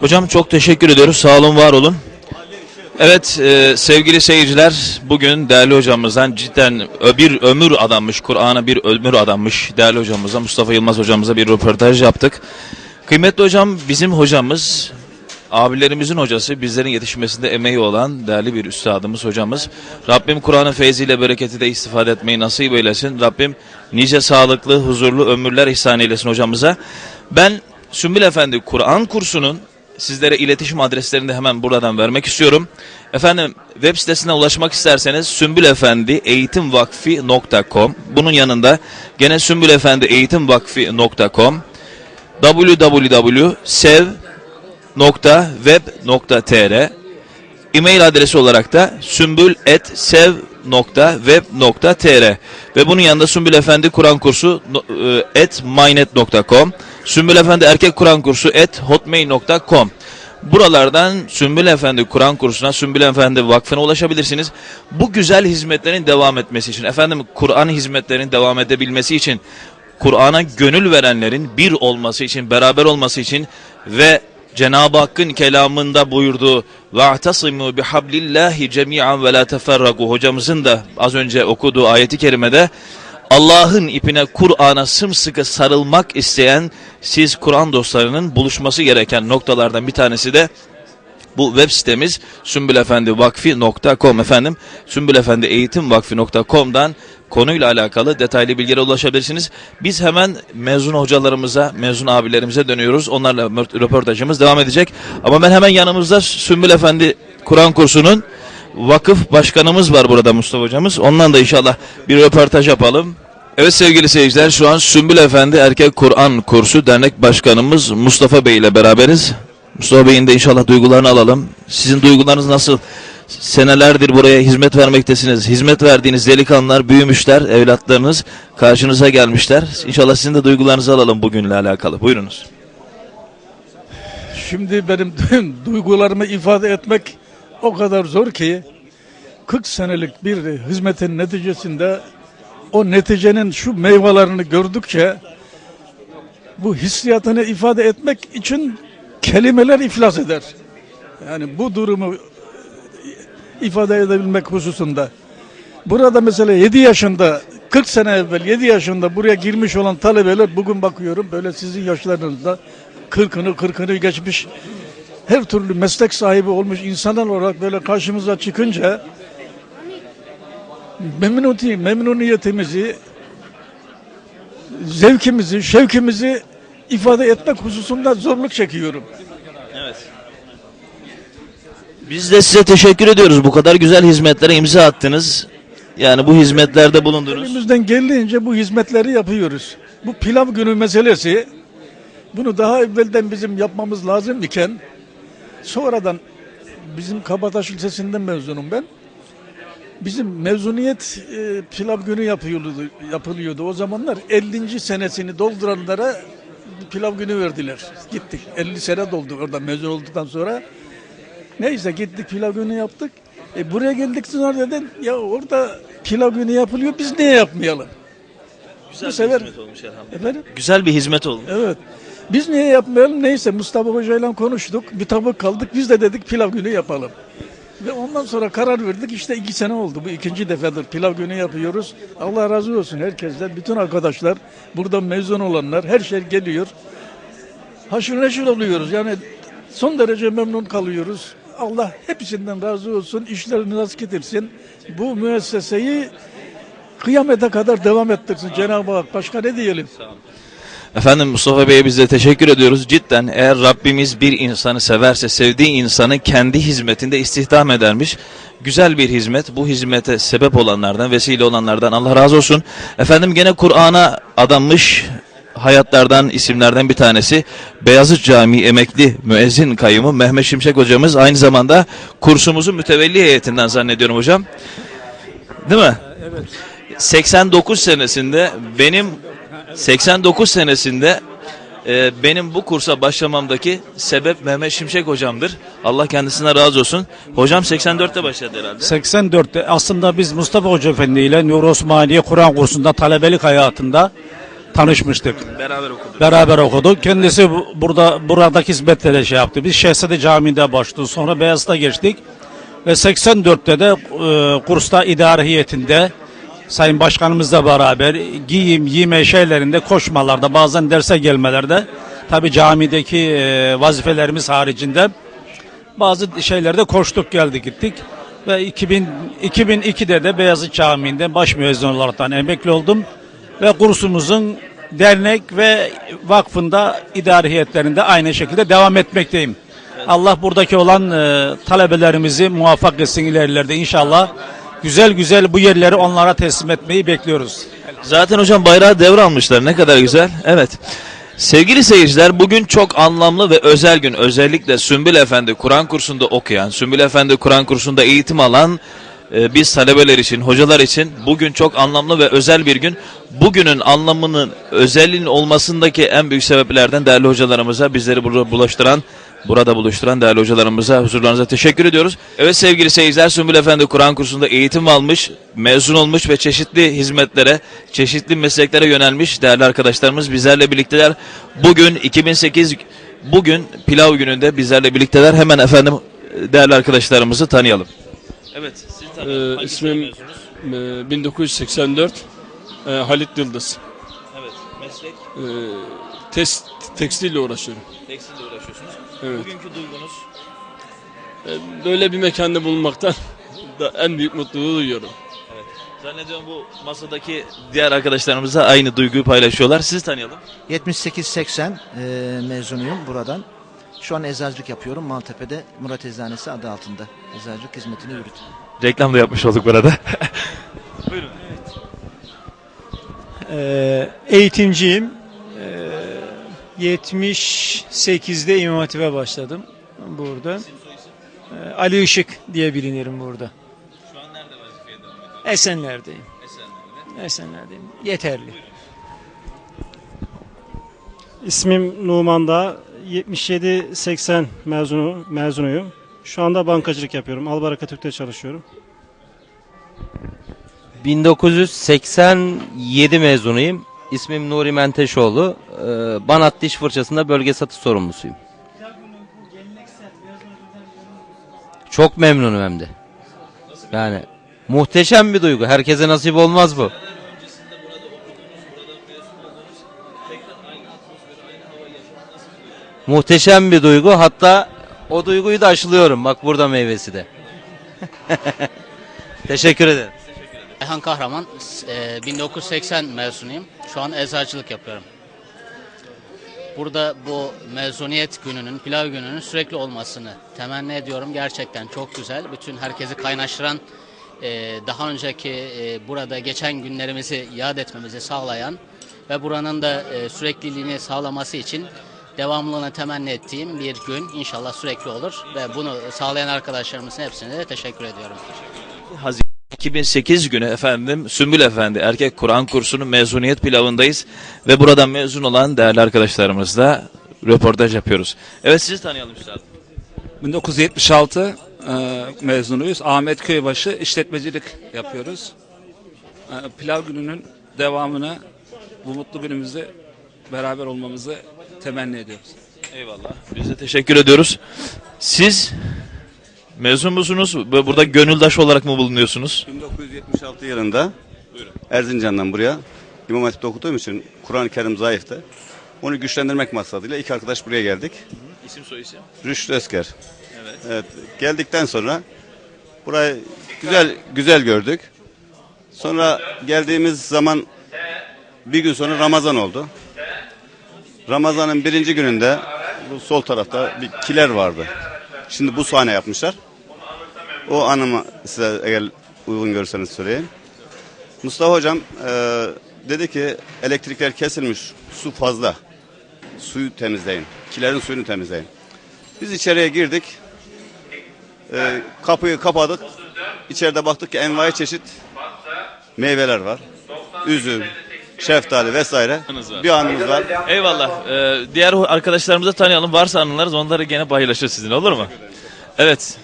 Hocam çok teşekkür ediyoruz. Sağ olun, var olun. Evet e, sevgili seyirciler bugün değerli hocamızdan cidden bir ömür adanmış, Kur'an'a bir ömür adanmış değerli hocamıza Mustafa Yılmaz hocamıza bir röportaj yaptık. Kıymetli hocam bizim hocamız, abilerimizin hocası, bizlerin yetişmesinde emeği olan değerli bir üstadımız hocamız. Rabbim Kur'an'ın feyziyle bereketi de istifade etmeyi nasip eylesin. Rabbim nice sağlıklı, huzurlu ömürler ihsan eylesin hocamıza. Ben Sümbül Efendi Kur'an kursunun sizlere iletişim adreslerini de hemen buradan vermek istiyorum. Efendim web sitesine ulaşmak isterseniz sümbülefendieğitimvakfi.com Bunun yanında gene sümbülefendieğitimvakfi.com www.sev.web.tr E-mail adresi olarak da sümbül.sev.web.tr ve bunun yanında Sümbül Efendi Kur'an kursu e, at mynet.com Sümbül Efendi Erkek Kur'an kursu at hotmail.com Buralardan Sümbül Efendi Kur'an kursuna, Sümbül Efendi Vakfı'na ulaşabilirsiniz. Bu güzel hizmetlerin devam etmesi için, efendim Kur'an hizmetlerinin devam edebilmesi için, Kur'an'a gönül verenlerin bir olması için, beraber olması için ve Cenab-ı Hakk'ın kelamında buyurduğu وَاَعْتَصِمُوا بِحَبْلِ اللّٰهِ جَمِيعًا وَلَا تَفَرَّقُوا hocamızın da az önce okuduğu ayeti kerimede Allah'ın ipine Kur'an'a sımsıkı sarılmak isteyen siz Kur'an dostlarının buluşması gereken noktalardan bir tanesi de bu web sitemiz sümbülefendivakfi.com efendim. sümbülefendieğitimvakfi.com'dan konuyla alakalı detaylı bilgilere ulaşabilirsiniz. Biz hemen mezun hocalarımıza, mezun abilerimize dönüyoruz. Onlarla röportajımız devam edecek. Ama ben hemen yanımızda Sümbül Efendi Kur'an kursunun vakıf başkanımız var burada Mustafa hocamız. Ondan da inşallah bir röportaj yapalım. Evet sevgili seyirciler şu an Sümbül Efendi Erkek Kur'an Kursu Dernek Başkanımız Mustafa Bey ile beraberiz. Mustafa Bey'in de inşallah duygularını alalım. Sizin duygularınız nasıl? Senelerdir buraya hizmet vermektesiniz. Hizmet verdiğiniz delikanlılar büyümüşler, evlatlarınız karşınıza gelmişler. İnşallah sizin de duygularınızı alalım bugünle alakalı. Buyurunuz. Şimdi benim duygularımı ifade etmek o kadar zor ki 40 senelik bir hizmetin neticesinde o neticenin şu meyvelerini gördükçe bu hissiyatını ifade etmek için kelimeler iflas eder. Yani bu durumu ifade edebilmek hususunda. Burada mesela 7 yaşında 40 sene evvel 7 yaşında buraya girmiş olan talebeler bugün bakıyorum böyle sizin yaşlarınızda 40'ını 40'ını geçmiş her türlü meslek sahibi olmuş insanlar olarak böyle karşımıza çıkınca memnuniyeti, memnuniyetimizi zevkimizi, şevkimizi ifade etmek hususunda zorluk çekiyorum. Evet. Biz de size teşekkür ediyoruz. Bu kadar güzel hizmetlere imza attınız. Yani bu hizmetlerde bulundunuz. Elimizden geldiğince bu hizmetleri yapıyoruz. Bu pilav günü meselesi bunu daha evvelden bizim yapmamız lazım iken sonradan bizim Kabataş Lisesi'nden mezunum ben. Bizim mezuniyet e, pilav günü yapıyordu, yapılıyordu. O zamanlar 50. senesini dolduranlara pilav günü verdiler. Gittik. 50 sene doldu orada mezun olduktan sonra. Neyse gittik pilav günü yaptık. E buraya geldik sonra dedim ya orada pilav günü yapılıyor biz niye yapmayalım? Güzel Bu sefer- hizmet olmuş elhamdülillah. Efendim? Güzel bir hizmet olmuş. Evet. Biz niye yapmayalım? Neyse Mustafa Hoca ile konuştuk. Bir tabak kaldık. Biz de dedik pilav günü yapalım. Ve ondan sonra karar verdik. İşte iki sene oldu. Bu ikinci defedir pilav günü yapıyoruz. Allah razı olsun herkesten. Bütün arkadaşlar, buradan mezun olanlar her şey geliyor. Haşır neşir oluyoruz. Yani son derece memnun kalıyoruz. Allah hepsinden razı olsun. İşlerini nasıl getirsin. Bu müesseseyi kıyamete kadar devam ettirsin Cenab-ı Hak. Başka ne diyelim? Efendim Mustafa Bey'e biz de teşekkür ediyoruz. Cidden eğer Rabbimiz bir insanı severse sevdiği insanı kendi hizmetinde istihdam edermiş. Güzel bir hizmet. Bu hizmete sebep olanlardan, vesile olanlardan Allah razı olsun. Efendim gene Kur'an'a adanmış hayatlardan, isimlerden bir tanesi Beyazıt Camii emekli müezzin kayyumu Mehmet Şimşek hocamız. Aynı zamanda kursumuzun mütevelli heyetinden zannediyorum hocam. Değil mi? Evet. 89 senesinde benim 89 senesinde e, benim bu kursa başlamamdaki sebep Mehmet Şimşek hocamdır. Allah kendisine razı olsun. Hocam 84'te başladı herhalde. 84'te aslında biz Mustafa Hoca Efendi ile Nur Osmaniye Kur'an kursunda talebelik hayatında tanışmıştık. Beraber okuduk. Beraber okuduk. Kendisi bu- burada buradaki hizmetlere şey yaptı. Biz Şehzade Camii'nde başladık. Sonra Beyazıt'a geçtik. Ve 84'te de e, kursta idare heyetinde Sayın Başkanımızla beraber giyim, yeme şeylerinde, koşmalarda, bazen derse gelmelerde tabi camideki e, vazifelerimiz haricinde bazı şeylerde koştuk geldik gittik. Ve 2000, 2002'de de Beyazıt Camii'nde baş müezzin olaraktan emekli oldum. Ve kursumuzun dernek ve vakfında idari heyetlerinde aynı şekilde devam etmekteyim. Allah buradaki olan e, talebelerimizi muvaffak etsin ilerilerde inşallah. Güzel güzel bu yerleri onlara teslim etmeyi bekliyoruz. Zaten hocam bayrağı devralmışlar. Ne kadar güzel. Evet. Sevgili seyirciler bugün çok anlamlı ve özel gün. Özellikle Sümbül Efendi Kur'an kursunda okuyan, Sümbül Efendi Kur'an kursunda eğitim alan e, biz talebeler için, hocalar için bugün çok anlamlı ve özel bir gün. Bugünün anlamının, özelliğinin olmasındaki en büyük sebeplerden değerli hocalarımıza, bizleri burada bulaştıran, burada buluşturan değerli hocalarımıza, huzurlarınıza teşekkür ediyoruz. Evet sevgili seyirciler, Sümbül Efendi Kur'an kursunda eğitim almış, mezun olmuş ve çeşitli hizmetlere, çeşitli mesleklere yönelmiş değerli arkadaşlarımız bizlerle birlikteler. Bugün 2008, bugün pilav gününde bizlerle birlikteler. Hemen efendim değerli arkadaşlarımızı tanıyalım. Evet, sizi tanıyalım. Ee, ismim e, 1984 e, Halit Yıldız. Evet, meslek, E, test, tekstille uğraşıyorum. tekstille uğraşıyorsunuz. Evet. Bugünkü duygunuz? E, böyle bir mekanda bulunmaktan da en büyük mutluluğu duyuyorum. Evet. Zannediyorum bu masadaki diğer arkadaşlarımız da aynı duyguyu paylaşıyorlar. Sizi tanıyalım. 78-80 e, mezunuyum buradan. Şu an eczacılık yapıyorum Maltepe'de Murat Eczanesi adı altında. Eczacılık hizmetini yürütüyorum. Reklam da yapmış olduk burada. Ee, eğitimciyim. Ee, 78'de İmam Hatip'e başladım burada. Ee, Ali Işık diye bilinirim burada. Şu an nerede vazifeye devam ediyorsunuz? Esenler'deyim. Esenler'de. Esenler'deyim. Yeterli. İsmim Numan Dağ. 77-80 mezunu, mezunuyum. Şu anda bankacılık yapıyorum. Albaraka Türk'te çalışıyorum. 1987 mezunuyum. İsmim Nuri Menteşoğlu. Ee, Banat Diş Fırçası'nda bölge satış sorumlusuyum. Çok memnunum hem de. Yani muhteşem bir duygu. Herkese nasip olmaz bu. Muhteşem bir duygu. Hatta o duyguyu da aşılıyorum. Bak burada meyvesi de. Teşekkür ederim. Ayhan Kahraman, e, 1980 mezunuyum. Şu an eczacılık yapıyorum. Burada bu mezuniyet gününün, pilav gününün sürekli olmasını temenni ediyorum. Gerçekten çok güzel. Bütün herkesi kaynaştıran, e, daha önceki e, burada geçen günlerimizi yad etmemizi sağlayan ve buranın da e, sürekliliğini sağlaması için devamlılığını temenni ettiğim bir gün inşallah sürekli olur. Ve bunu sağlayan arkadaşlarımızın hepsine de teşekkür ediyorum. Haziran 2008 günü efendim Sümbül Efendi Erkek Kur'an kursunun mezuniyet pilavındayız ve buradan mezun olan değerli arkadaşlarımızla röportaj yapıyoruz. Evet sizi tanıyalım üstadım. 1976 e, mezunuyuz. Ahmet Köybaşı işletmecilik yapıyoruz. E, pilav gününün devamını bu mutlu günümüzde beraber olmamızı temenni ediyoruz. Eyvallah. Biz de teşekkür ediyoruz. Siz mezun musunuz burada gönüldaş olarak mı bulunuyorsunuz? 1976 yılında Erzincan'dan buraya İmam Hatip'te okuduğum için Kur'an-ı Kerim zayıftı. Onu güçlendirmek maksadıyla iki arkadaş buraya geldik. İsim soy isim. Rüştü Özker. Evet. Evet. Geldikten sonra burayı güzel güzel gördük. Sonra geldiğimiz zaman bir gün sonra Ramazan oldu. Ramazan'ın birinci gününde bu sol tarafta bir kiler vardı. Şimdi bu sahne yapmışlar. O anımı size eğer uygun görürseniz söyleyeyim. Mustafa hocam e, dedi ki elektrikler kesilmiş, su fazla. Suyu temizleyin. Kilerin suyunu temizleyin. Biz içeriye girdik. E, kapıyı kapadık. İçeride baktık ki envai çeşit meyveler var. Üzüm, şeftali vesaire. Var. Bir anımız var. Eyvallah. Ee, diğer arkadaşlarımızı tanıyalım. Varsa anılarınız onları gene paylaşır sizin olur mu? Evet.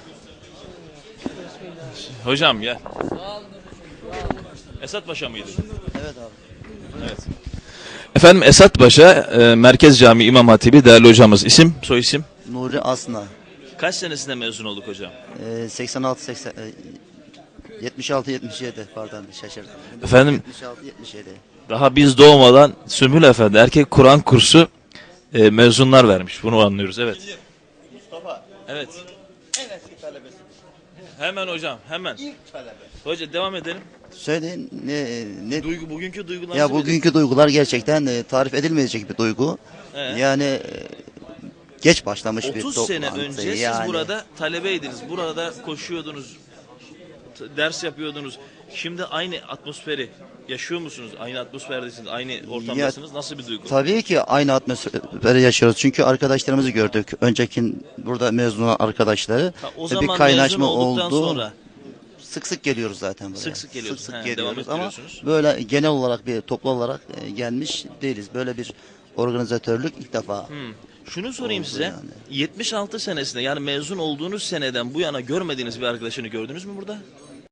Hocam gel. Esat Paşa mıydı? Evet abi. Evet. Efendim Esat Paşa e, Merkez Camii İmam Hatibi değerli hocamız. İsim, soy isim? Nuri Asna. Kaç senesinde mezun olduk hocam? Ee, 86 80 e, 76 77 pardon şaşırdım. Efendim? 76 77. Daha biz doğmadan Sümbül Efendi erkek Kur'an kursu e, mezunlar vermiş. Bunu anlıyoruz. Evet. Mustafa. Evet. Hemen hocam, hemen. Hoca devam edelim. Söyleyin ne ne Duygu bugünkü duygularınızı ya bugünkü duygular gerçekten e, tarif edilmeyecek bir duygu. Evet. Yani e, geç başlamış bir 30 toplantı. sene önce yani. siz burada talebeydiniz. Burada koşuyordunuz. t- Ders yapıyordunuz. Şimdi aynı atmosferi yaşıyor musunuz? Aynı atmosferdesiniz. Aynı ortamdasınız. Nasıl bir duygu? Tabii ki aynı atmosferi yaşıyoruz. Çünkü arkadaşlarımızı gördük. Önceki burada mezun olan arkadaşları. Ha, o Ve zaman bir kaynaşma mezun olduktan oldu. sonra Sık sık geliyoruz zaten buraya. Sık sık geliyorsunuz. Sık sık devam geliyoruz ama böyle genel olarak bir toplu olarak e, gelmiş değiliz. Böyle bir organizatörlük ilk defa. Hmm. Şunu sorayım size. yani. 76 senesinde yani mezun olduğunuz seneden bu yana görmediğiniz bir arkadaşını gördünüz mü burada?